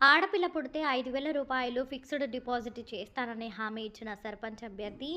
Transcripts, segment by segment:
ఆడపిల్ల పుడితే ఐదు వేల రూపాయలు ఫిక్స్డ్ డిపాజిట్ చేస్తానని హామీ ఇచ్చిన సర్పంచ్ అభ్యర్థి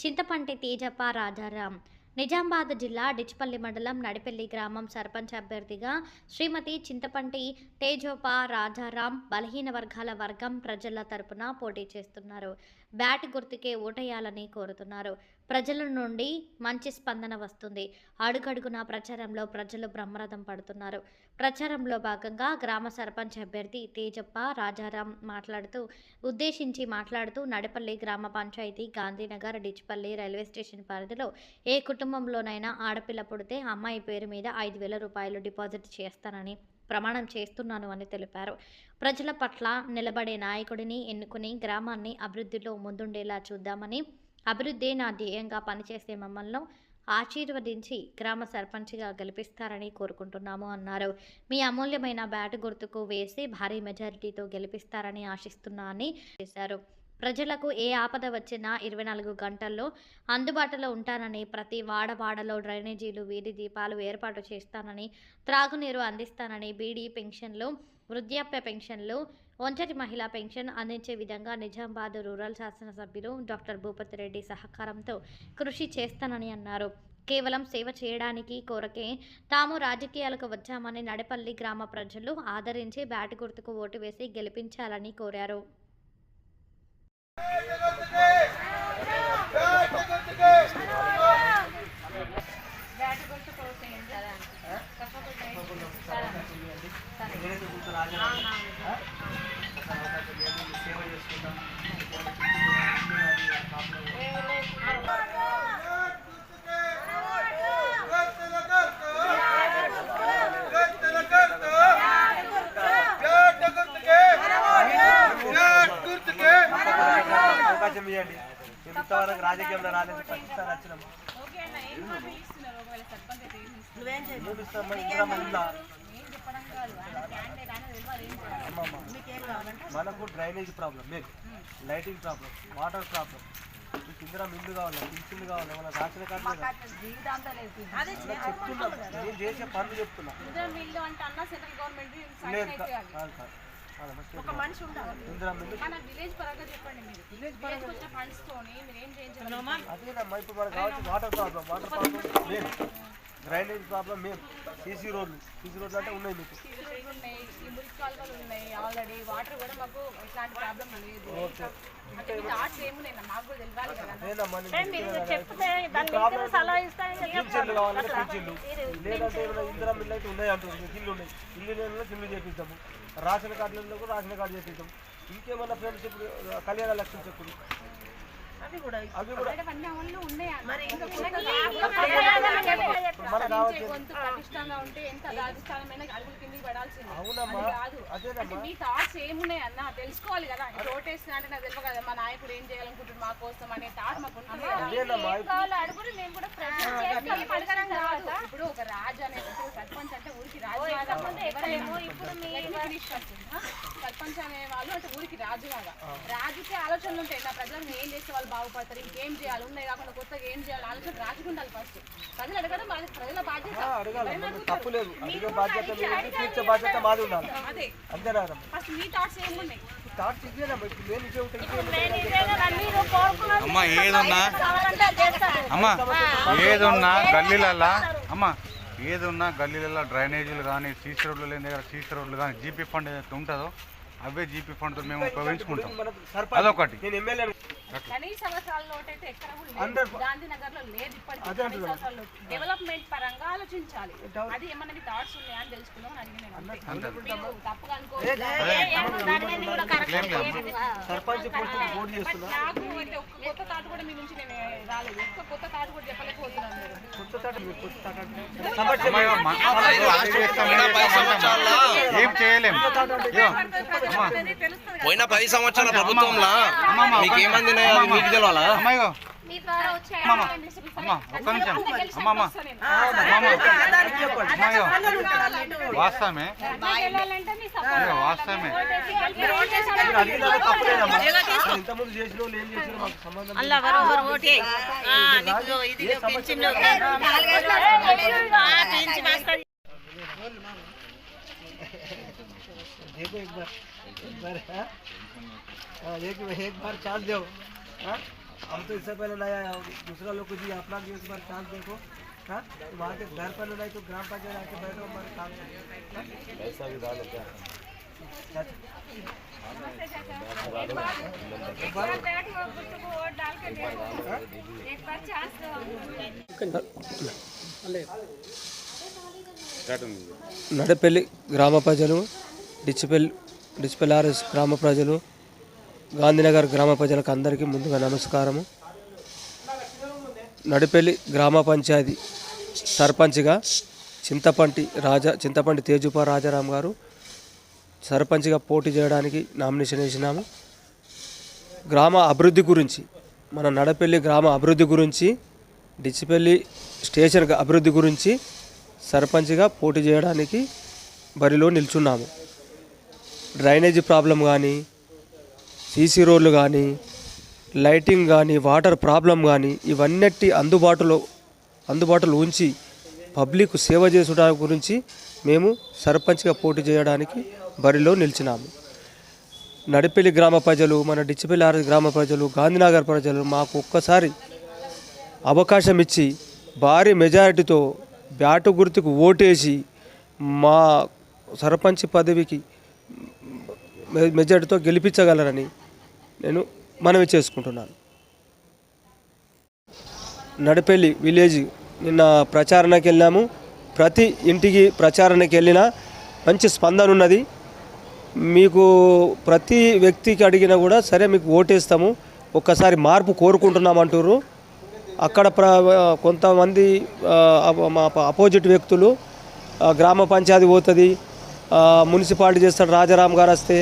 చింతపంటి తేజప్ప రాజారాం. నిజామాబాద్ జిల్లా డిచ్పల్లి మండలం నడిపెల్లి గ్రామం సర్పంచ్ అభ్యర్థిగా శ్రీమతి చింతపంటి తేజోప రాజారాం బలహీన వర్గాల వర్గం ప్రజల తరపున పోటీ చేస్తున్నారు. బ్యాట్ గుర్తుకే ఓటేయాలని కోరుతున్నారు. ప్రజల నుండి మంచి స్పందన వస్తుంది. అడుగడుగునా ప్రచారంలో ప్రజలు బ్రహ్మరథం పడుతున్నారు. ప్రచారంలో భాగంగా గ్రామ సర్పంచ్ అభ్యర్థి తేజప్ప రాజారాం మాట్లాడుతూ ఉద్దేశించి మాట్లాడుతూ నడపల్లి గ్రామ పంచాయతీ గాంధీనగర్ డిచ్పల్లి రైల్వే స్టేషన్ పరిధిలో ఏ కుటుంబంలోనైనా ఆడపిల్ల పుడితే అమ్మాయి పేరు మీద ఐదు వేల రూపాయలు డిపాజిట్ చేస్తానని ప్రమాణం చేస్తున్నాను అని తెలిపారు. ప్రజల పట్ల నిలబడే నాయకుడిని ఎన్నుకుని గ్రామాన్ని అభివృద్ధిలో ముందుండేలా చూద్దామని అభివృద్ధి నా ధ్యేయంగా పనిచేసే మమ్మల్ని ఆశీర్వదించి గ్రామ సర్పంచ్గా గెలిపిస్తారని కోరుకుంటున్నాము అన్నారు. మీ అమూల్యమైన బ్యాట్ గుర్తుకు వేసి భారీ మెజారిటీతో గెలిపిస్తారని ఆశిస్తున్నా అని చేశారు. ప్రజలకు ఏ ఆపద వచ్చినా ఇరవై నాలుగు గంటల్లో అందుబాటులో ఉంటానని ప్రతి వాడవాడలో డ్రైనేజీలు వీధి దీపాలు ఏర్పాటు చేస్తానని త్రాగునీరు అందిస్తానని బీడీ పెన్షన్లు వృద్ధాప్య పెన్షన్లు ఒంటరి మహిళా పెన్షన్ అందించే విధంగా నిజామాబాద్ రూరల్ శాసనసభ్యులు డాక్టర్ భూపతి రెడ్డి సహకారంతో కృషి చేస్తానని అన్నారు. కేవలం సేవ చేయడానికి కోరకే తాము రాజకీయాలకు వచ్చామని నడపల్లి గ్రామ ప్రజలు ఆదరించి బ్యాట్ గుర్తుకు ఓటు వేసి గెలిపించాలని కోరారు. రాజా ఆయన క్యాండిడేట్ ఆయన తెలియాలి ఏం చేయాలి అమ్మమ్మ. మనకు drainage problem main lighting problem water problem. మీకు ఇందిరా మిల్లు కావాలి పింఛన్లు కావాలి మన రాసిన కార్డు చెప్తున్నా నేను చేసే పనులు చెప్తున్నా. ఇందిరా మిల్లు అంటే అన్న సెంట్రల్ గవర్నమెంట్ లేదు కాదు కాదు. చెప్పు. ఇందిరా మిల్లు మన విలేజ్ పరంగా చెప్పండి మీరు. విలేజ్ పరంగా వచ్చిన ఫండ్స్ తోని మీరు ఏం చేయించాలి అదేనమ్మా ఇప్పుడు మనకు water problem water problem drainage problem main. CC రోడ్లు. సీసీ రోడ్లు అంటే ఉన్నాయి మీకు. ఉన్నాయి ఈ మురికి కాలువలు ఆల్రెడీ వాటర్ కూడా మాకు ప్రాబ్లం లేదు. లేదంటే ఇందిరా మిల్లు అయితే ఉన్నాయి అంటారు మీకు ఇల్లు ఉన్నాయి. ఇల్లు రేషన్ కార్డులలో కూడా రేషన్ కార్డు చేపిద్దాం. ఇంకేమన్నా ఫ్రెండ్స్ ఇప్పుడు కళ్యాణ లక్ష్యం చెప్పుడు అవి కూడా అవి కూడా. అంటే అదేనమ్మా. మీ థాట్స్ ఏమున్నాయి అన్న? తెలుసుకోవాలి కదా. అంటే నాకు తెలియదు కదా. మా నాయకుడు ఏం చేయాలనుకుంటున్నారు మా కోసం అనే థాట్ మాకు అడుగురు మేము కూడా. ఇప్పుడు ఒక రాజు అనే ఇప్పుడు సర్పంచ్ అంటే ఊరికి రాజు ఎవరేమో ఇప్పుడు సర్పంచ్ అనే వాళ్ళు అంటే ఊరికి రాజు లాగా. రాజుకి ఆలోచనలు ఉంటాయి. నా ప్రజలకు ఏం చేస్తే వాళ్ళు బాగుపడతారు? ఇంకేం చేయాలి? ఉన్నాయి కాకుండా కొత్తగా ఏం చేయాలి? ఆలోచన రాజుకు ఉండాలి ఫస్ట్ ప్రజలు అడగడం బాధ్యత. ప్రజల బాధ్యత. తప్పు లేదు. అడిగే బాధ్యత మీది. తీర్చే బాధ్యత మాది ఉండాలి. అదే అంతేనా ఫస్ట్ మీ థాట్స్ ఏమున్నాయి అమ్మ ఏదున్నా అమ్మ ఏదున్నా గల్లీలల్లా? అమ్మ ఏదున్నా గల్లీలలో డ్రైనేజీలు కానీ సీసీ రోడ్లు లేని దగ్గర సీసీ రోడ్లు కానీ జీపీ ఫండ్ ఏదైతే ఉంటుందో అవే జీపీ ఫండ్తో మేము ఉపయోగించుకుంటాం. అదొకటి. లోటు అయితే ఎక్కడ కూడా గాంధీనగర్లో లేదు ఇప్పటికీ డెవలప్మెంట్ పరంగా ఆలోచించాలి. డెవలప్- అది ఏమన్నా మీ థాట్స్ ఉన్నాయా అని తెలుసుకుందాం తప్పుగా నాకు ఒక్క కొత్త థాట్ కూడా మీ నుంచి నేను రాలేదు. ఒక్క కొత్త థాట్ కూడా చెప్పలేకపోతున్నాను ఏం పోయిన పది సంవత్సరాల ప్రభుత్వంలో అమ్మమ్మ, మీకు ఏమంది మీకు తెలవాలా? అమ్మ ఇగో మీ ద్వారా వచ్చే అమ్మమ్మ అమ్మ. ఒక్క నిమిషం. అమ్మ అమ్మ. అమ్మ అమ్మ. ఇగో వాస్తవమే. వాస్తవమే. ఇంతకుముందు చేసిన వాళ్ళు ఏం చేసినా మాకు సంబంధం एक एक बार चांस दो हाँ? हम तो इससे पहले लाया है, दूसरा लोग को जी अपना भी एक बार चांस देखो हाँ वहाँ के घर पर नहीं तो ग्राम पंचायत आके बैठो हमारे काम करो। हाँ? ऐसा भी डालो क्या నడపల్లి గ్రామ ప్రజలు డిచ్చిపల్లి డిచ్చిపల్లి ఆర్ఎస్ గ్రామ ప్రజలు గాంధీనగర్ గ్రామ ప్రజలకు అందరికీ ముందుగా నమస్కారము. నడిపెల్లి గ్రామ పంచాయతీ సర్పంచ్గా చింతపంటి రాజా చింతపంటి తేజుపా రాజారాం గారు సర్పంచ్గా పోటీ చేయడానికి నామినేషన్ వేసినాము. గ్రామ అభివృద్ధి గురించి మన నడపల్లి గ్రామ అభివృద్ధి గురించి డిచ్చిపల్లి స్టేషన్ అభివృద్ధి గురించి సర్పంచ్గా పోటీ చేయడానికి బరిలో నిల్చున్నాము. డ్రైనేజీ ప్రాబ్లం కానీ సీసీ రోడ్లు కానీ లైటింగ్ కానీ వాటర్ ప్రాబ్లం కానీ ఇవన్నిటి అందుబాటులో అందుబాటులో ఉంచి పబ్లిక్ సేవ చేసుట గురించి మేము సర్పంచ్గా పోటీ చేయడానికి బరిలో నిలిచినాము. నడిపెల్లి గ్రామ ప్రజలు మన డిచ్చిపల్లి ఆర్ గ్రామ ప్రజలు గాంధీనగర్ ప్రజలు మాకు ఒక్కసారి అవకాశం ఇచ్చి భారీ మెజారిటీతో బ్యాటు గుర్తుకు ఓటేసి మా సర్పంచ్ పదవికి మెజారిటీతో గెలిపించగలరని నేను మనవి చేసుకుంటున్నాను. నడపెల్లి విలేజ్ నిన్న ప్రచారణకి వెళ్ళాము. ప్రతి ఇంటికి ప్రచారణకి వెళ్ళినా మంచి స్పందన ఉన్నది. మీకు ప్రతి వ్యక్తికి అడిగినా కూడా సరే మీకు ఓటేస్తాము. ఒక్కసారి మార్పు కోరుకుంటున్నాం అంటుర్రు. అక్కడ ప్ర కొంతమంది మా అపోజిట్ వ్యక్తులు గ్రామ పంచాయతీ పోతుంది. మున్సిపాలిటీ చేస్తాడు రాజారాం గారు వస్తే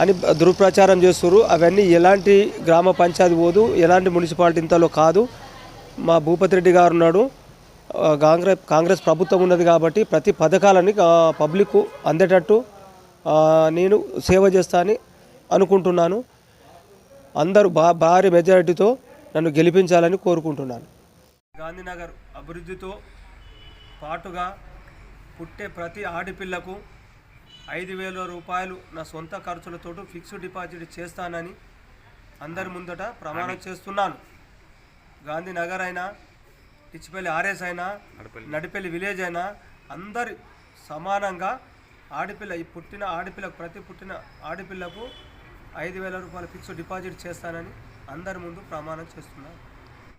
అని దుర్ప్రచారం చేస్తున్నారు అవన్నీ ఎలాంటి గ్రామ పంచాయతీ పోదు ఎలాంటి మున్సిపాలిటీ ఇంతలో కాదు. మా భూపతి రెడ్డి గారు ఉన్నాడు. కాంగ్రెస్ కాంగ్రెస్ ప్రభుత్వం ఉన్నది కాబట్టి ప్రతి పథకాలని పబ్లిక్ అందేటట్టు నేను సేవ చేస్తా అని అనుకుంటున్నాను. అందరూ బా భారీ మెజారిటీతో నన్ను గెలిపించాలని కోరుకుంటున్నాను. గాంధీనగర్ అభివృద్ధితో పాటుగా పుట్టే ప్రతి ఆడపిల్లకు ఐదు వేల రూపాయలు నా సొంత ఖర్చులతో ఫిక్స్డ్ డిపాజిట్ చేస్తానని అందరి ముందట ప్రమాణం చేస్తున్నాను. గాంధీనగర్ అయినా పిచ్చిపల్లి ఆర్ఎస్ అయినా నడిపల్లి. విలేజ్ అయినా అందరి సమానంగా ఆడపిల్ల ఈ పుట్టిన ఆడపిల్లకు ప్రతి పుట్టిన ఆడపిల్లకు ఐదు వేల రూపాయలు ఫిక్స్డ్ డిపాజిట్ చేస్తానని అందరి ముందు ప్రమాణం చేస్తున్నాను.